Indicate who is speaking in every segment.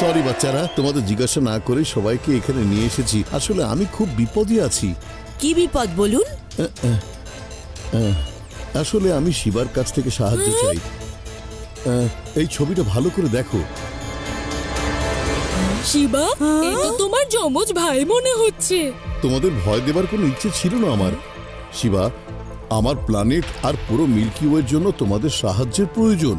Speaker 1: Sorry
Speaker 2: বাচ্চারা তোমাদের জিজ্ঞাসা না করে সবাইকে এখানে নিয়ে এসেছি। আসলে আমি খুব বিপদে আছি।
Speaker 1: কি বিপদ বলুন?
Speaker 2: আসলে আমি শিবার কাছ থেকে সাহায্য চাই। এই ছবিটা ভালো করে দেখো।
Speaker 3: শিবা এ তো তোমার যমজ ভাই মনে হচ্ছে।
Speaker 2: তোমাদের ভয় দেবার কোনো ইচ্ছে ছিল না আমার। শিবা আমার প্ল্যানেট আর পুরো মিল্কি ওয়ের জন্য তোমাদের সাহায্যের প্রয়োজন।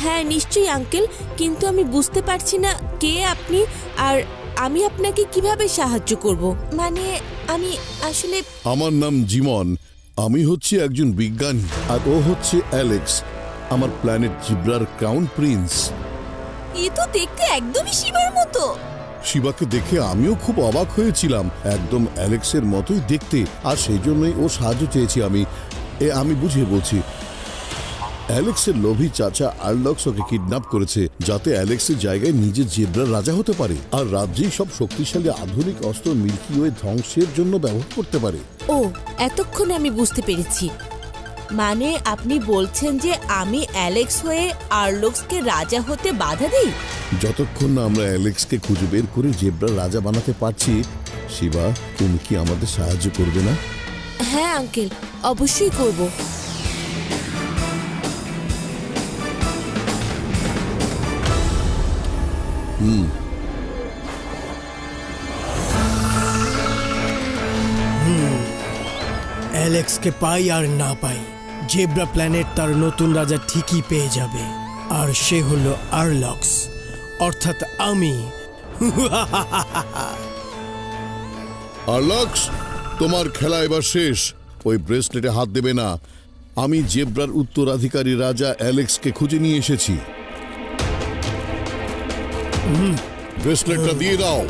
Speaker 1: হ্যাঁ নিশ্চয়ই আঙ্কেল কিন্তু আমি বুঝতে পারছি না কে আপনি আর আমি আপনাকে কীভাবে সাহায্য করব। মানে আমি আসলে
Speaker 2: আমার নাম জিমন। আমি হচ্ছে একজন বিজ্ঞানী আর ও হচ্ছে অ্যালেক্স আমার প্ল্যানেট জিব্রার ক্রাউন প্রিন্স
Speaker 1: এ তো দেখতে একদমই শিবার মতো।
Speaker 2: শিবাকে দেখে আমিও খুব অবাক হয়েছিলাম একদম অ্যালেক্সের মতোই দেখতে আর সেই জন্যই ও সাহায্য চেয়েছি আমি। এ আমি বুঝিয়ে বলছি অ্যালেক্সের লোভী চাচা আর্লক্স ওকে কিডন্যাপ করেছে যাতে অ্যালেক্সের জায়গায় নিজের জেব্রার রাজা হতে পারে আর রাজ্যেই সব শক্তিশালী আধুনিক অস্ত্র মিল্কি ওয়ে ধ্বংসের জন্য ব্যবহার করতে পারে।
Speaker 1: ও এতক্ষণে আমি বুঝতে পেরেছি। মানে আপনি বলছেন যে আমি অ্যালেক্স হয়ে আর্লক্সকে রাজা হতে বাধা দিই?
Speaker 2: যতক্ষণ না আমরা অ্যালেক্সকে খুঁজে বের করে জেব্রা রাজা বানাতে পারছি শিবা তুমি কি আমাদের সাহায্য করবে না?
Speaker 1: হ্যাঁ আঙ্কেল অবশ্যই করব।
Speaker 4: অ্যালেক্সকে পাই আর না পাই, জেব্রা প্ল্যানেট তার নতুন রাজা ঠিকই পেয়ে যাবে। আর সে হলো আরলক্স, অর্থাৎ আমি।
Speaker 2: আর্লক্স, তোমার খেলা এবার শেষ। ওই ব্রেসলেটে হাত দেবে না। আমি জেব্রার উত্তরাধিকারী রাজা অ্যালেক্সকে খুঁজে নিয়ে এসেছি। ব্রেসলেটটা দিয়ে দাও।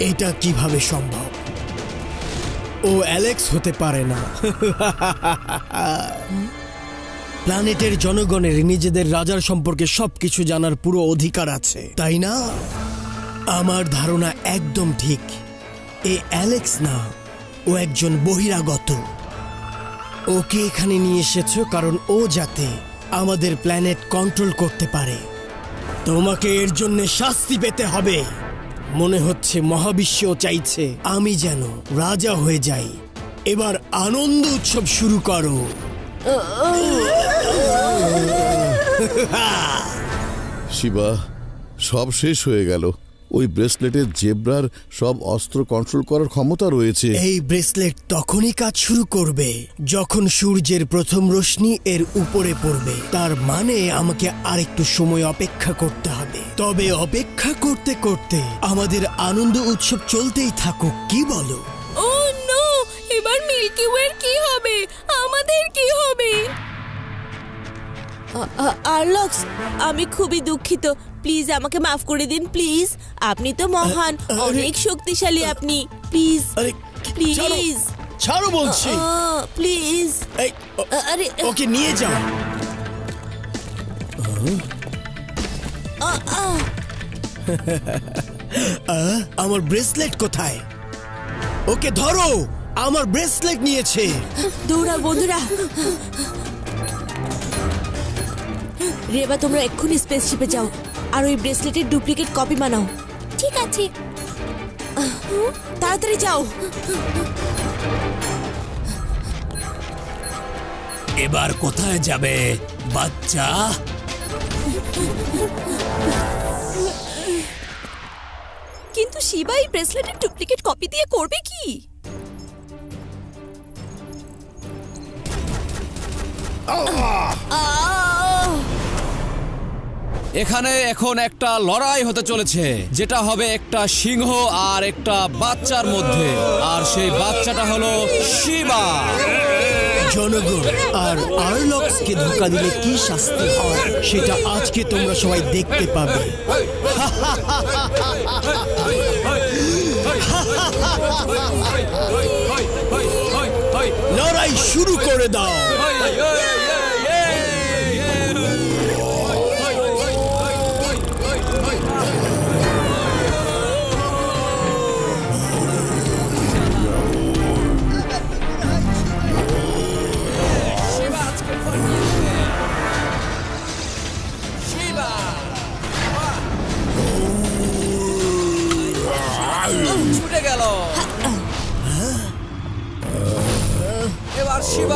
Speaker 4: এটা কীভাবে সম্ভব? ও অ্যালেক্স হতে পারে না। প্ল্যানেটের জনগণের নিজেদের রাজার সম্পর্কে সবকিছু জানার পুরো অধিকার আছে তাই না? আমার ধারণা একদম ঠিক। এ অ্যালেক্স না ও একজন বহিরাগত। ওকে এখানে নিয়ে এসেছ কারণ ও যাতে আমাদের প্ল্যানেট কন্ট্রোল করতে পারে। তোমাকে এর জন্য শাস্তি পেতে হবে। মনে হচ্ছে মহাবিশ্ব চাইছে, আমি যেন রাজা হয়ে যাই। এবার আনন্দ উৎসব শুরু করো।
Speaker 2: শিবা, সব শেষ হয়ে গেল। ওই ব্রেসলেটে জেব্রার সব অস্ত্র কন্ট্রোল করার ক্ষমতা রয়েছে।
Speaker 4: এই ব্রেসলেট তখনই কাজ শুরু করবে যখন সূর্যের প্রথম রশ্মি এর উপরে পড়বে। তার মানে আমাকে আরেকটু সময় অপেক্ষা করতে হবে। তবে অপেক্ষা করতে করতে আমাদের আনন্দ উৎসব চলতেই থাকুক কি বলো?
Speaker 3: ও নো এবার মিল্কি ওয়ের কি হবে? আমাদের কি হবে?
Speaker 1: আর্লক্স আমি খুবই দুঃখিত। প্লিজ আমাকে মাফ করে দিন প্লিজ। আপনি তো মহান অনেক শক্তিশালী আপনি। Please please.
Speaker 4: ছাড়ো বলছি।
Speaker 1: প্লিজ। আরে
Speaker 4: ওকে নিয়ে যাও। আমার ব্রেসলেট কোথায়? ওকে ধরো আমার ব্রেসলেট নিয়েছে।
Speaker 1: দৌড়াও বন্ধুরা। রেবা তোমরা এক্ষুনি স্পেসশিপে যাও আর ওই ব্রেসলেটের ডুপ্লিকেট কপি বানাও। ঠিক আছে। তাড়াতাড়ি যাও।
Speaker 4: এবার কোথায় যাবে বাচ্চা?
Speaker 1: কিন্তু শিবা এই ব্রেসলেটের ডুপ্লিকেট কপি দিয়ে করবে কি? আহ!
Speaker 5: এখানে এখন একটা লড়াই হতে চলেছে, যেটা হবে একটা সিংহ আর একটা বাচ্চার মধ্যে। আর সেই বাচ্চাটা হলো শিবা।
Speaker 4: আর আর্লক্সকে ধোকা দিলে কি শাস্তি হয় সেটা আজকে তোমরা সবাই দেখতে পাবে। লড়াই শুরু করে দাও।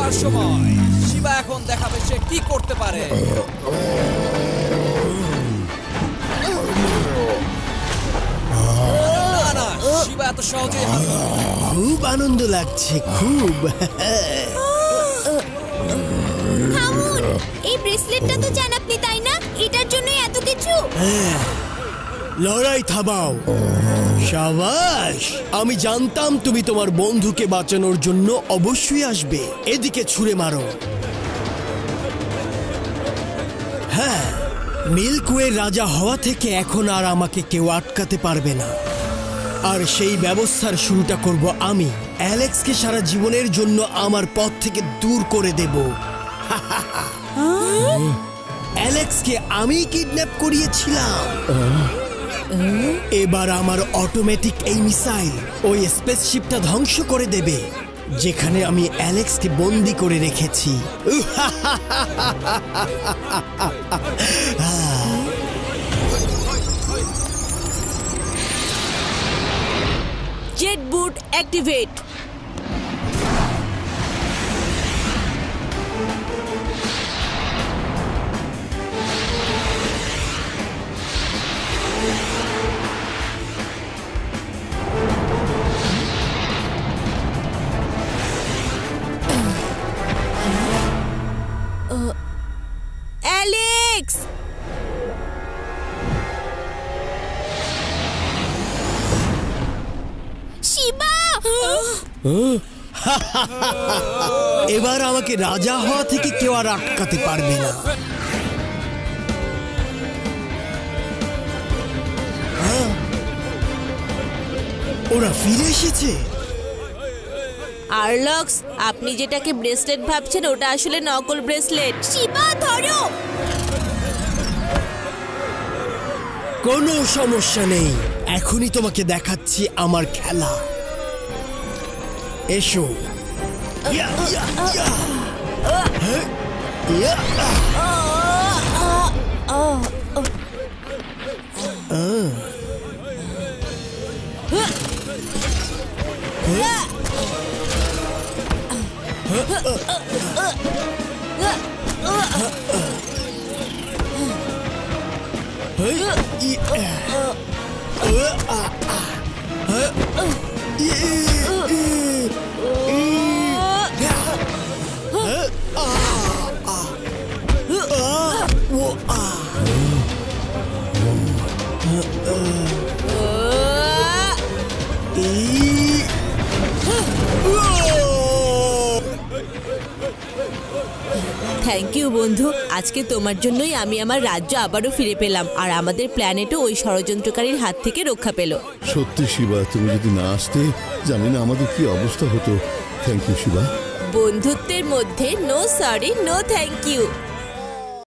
Speaker 5: শিবার সময় শিবা এখন দেখাবে সে কি করতে পারে। না না শিবা এত সহজে
Speaker 4: খুব আনন্দ লাগছে খুব।
Speaker 3: থামুন এই ব্রেসলেটটা তো চান আপনি তাই না? এটার জন্যই এত কিছু।
Speaker 4: লড়াই থামাও। সাবাস আমি জানতাম তুমি তোমার বন্ধুকে বাঁচানোর জন্য অবশ্যই আসবে। এদিকে ছুঁড়ে মারো। হ্যাঁ মিল্কওয়ে রাজা হওয়া থেকে এখন আর আমাকে কেউ আটকাতে পারবে না। আর সেই ব্যবস্থার শুরুটা করব আমি। অ্যালেক্সকে সারা জীবনের জন্য আমার পথ থেকে দূর করে দেব। অ্যালেক্সকে আমি কিডন্যাপ করিয়েছিলাম। এবার আমার অটোমেটিক এই মিসাইল ওই স্পেসশিপটা ধ্বংস করে দেবে, যেখানে আমি অ্যালেক্সকে বন্দি করে রেখেছি।
Speaker 1: জেট বুট অ্যাক্টিভেট
Speaker 4: এবার আমাকে রাজা হওয়া থেকে কেউ আর আটকাতে পারবে না। হ্যাঁ? ওরা ফিরে এসেছে।
Speaker 1: আরলক্স আপনি যেটাকে ব্রেসলেট ভাবছেন ওটা আসলে নকল ব্রেসলেট।
Speaker 3: শিবা ধরো!
Speaker 4: কোনো সমস্যা নেই। এখনই তোমাকে দেখাচ্ছি আমার খেলা। এসো Uh, uh, uh, uh, uh, uh, uh. Yeah. Ah, ah,
Speaker 1: thank you বন্ধু। আজকে তোমার জন্যই আমি আমার রাজ্য আবারও ফিরে পেলাম। আর আমাদের প্ল্যানেটও ওই ষড়যন্ত্রকারীর হাত থেকে রক্ষা পেল।
Speaker 2: সত্যি শিবা তুমি যদি না আসতে জানি না আমাদের কি অবস্থা হতো। Thank you Shiva.
Speaker 1: বন্ধুত্বের মধ্যে no sorry no thank you